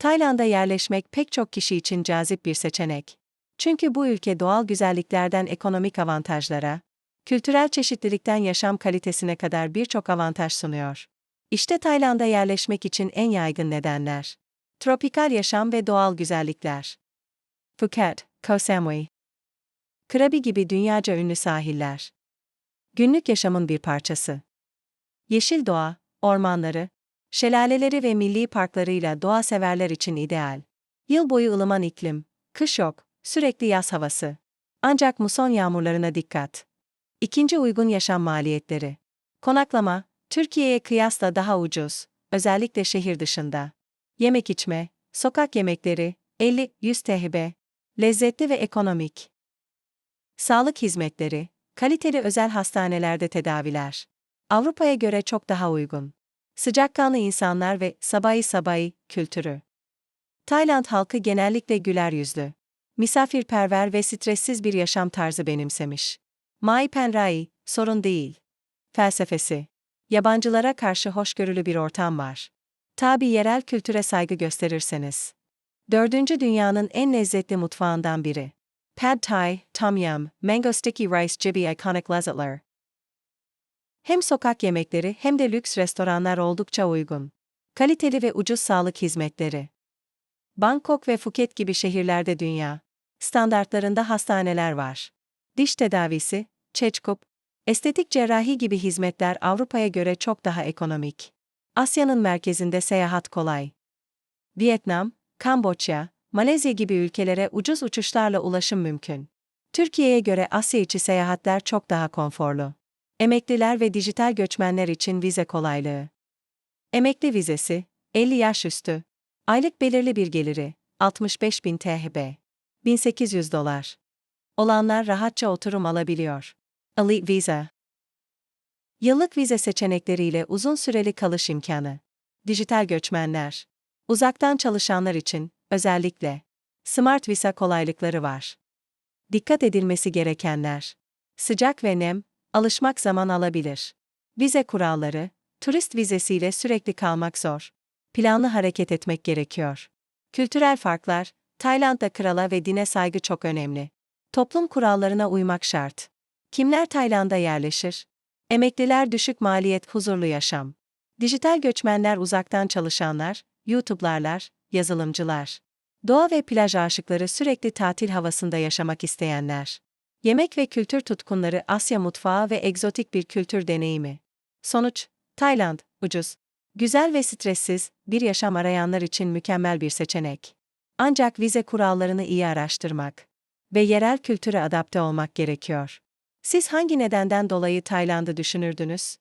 Tayland'a yerleşmek pek çok kişi için cazip bir seçenek. Çünkü bu ülke doğal güzelliklerden ekonomik avantajlara, kültürel çeşitlilikten yaşam kalitesine kadar birçok avantaj sunuyor. İşte Tayland'a yerleşmek için en yaygın nedenler. Tropikal yaşam ve doğal güzellikler. Phuket, Koh Samui. Krabi gibi dünyaca ünlü sahiller. Günlük yaşamın bir parçası. Yeşil doğa, ormanları, şelaleleri ve milli parklarıyla doğa severler için ideal. Yıl boyu ılıman iklim, kış yok, sürekli yaz havası. Ancak muson yağmurlarına dikkat. İkinci uygun yaşam maliyetleri. Konaklama, Türkiye'ye kıyasla daha ucuz, özellikle şehir dışında. Yemek içme, sokak yemekleri, 50-100 THB. Lezzetli ve ekonomik. Sağlık hizmetleri, kaliteli özel hastanelerde tedaviler. Avrupa'ya göre çok daha uygun. Sıcakkanlı insanlar ve sabayi sabayi kültürü. Tayland halkı genellikle güler yüzlü. Misafirperver ve stressiz bir yaşam tarzı benimsemiş. Mai Penrai, sorun değil. Felsefesi. Yabancılara karşı hoşgörülü bir ortam var. Tabi yerel kültüre saygı gösterirseniz. Dördüncü dünyanın en lezzetli mutfağından biri. Pad Thai, Tom Yum, Mango Sticky Rice gibi iconic lezzetler. Hem sokak yemekleri hem de lüks restoranlar oldukça uygun. Kaliteli ve ucuz sağlık hizmetleri. Bangkok ve Phuket gibi şehirlerde dünya standartlarında hastaneler var. Diş tedavisi, çeçkup, estetik cerrahi gibi hizmetler Avrupa'ya göre çok daha ekonomik. Asya'nın merkezinde seyahat kolay. Vietnam, Kamboçya, Malezya gibi ülkelere ucuz uçuşlarla ulaşım mümkün. Türkiye'ye göre Asya içi seyahatler çok daha konforlu. Emekliler ve dijital göçmenler için vize kolaylığı. Emekli vizesi, 50 yaş üstü. Aylık belirli bir geliri, 65 bin THB. 1800 dolar. Olanlar rahatça oturum alabiliyor. Elite Visa. Yıllık vize seçenekleriyle uzun süreli kalış imkanı. Dijital göçmenler. Uzaktan çalışanlar için, özellikle, Smart Visa kolaylıkları var. Dikkat edilmesi gerekenler. Sıcak ve nem, alışmak zaman alabilir. Vize kuralları, turist vizesiyle sürekli kalmak zor. Planlı hareket etmek gerekiyor. Kültürel farklar, Tayland'da krala ve dine saygı çok önemli. Toplum kurallarına uymak şart. Kimler Tayland'a yerleşir? Emekliler düşük maliyet huzurlu yaşam. Dijital göçmenler uzaktan çalışanlar, YouTube'larlar, yazılımcılar. Doğa ve plaj aşıkları sürekli tatil havasında yaşamak isteyenler. Yemek ve kültür tutkunları Asya mutfağı ve egzotik bir kültür deneyimi. Sonuç, Tayland, ucuz, güzel ve stressiz, bir yaşam arayanlar için mükemmel bir seçenek. Ancak vize kurallarını iyi araştırmak ve yerel kültüre adapte olmak gerekiyor. Siz hangi nedenden dolayı Tayland'ı düşünürdünüz?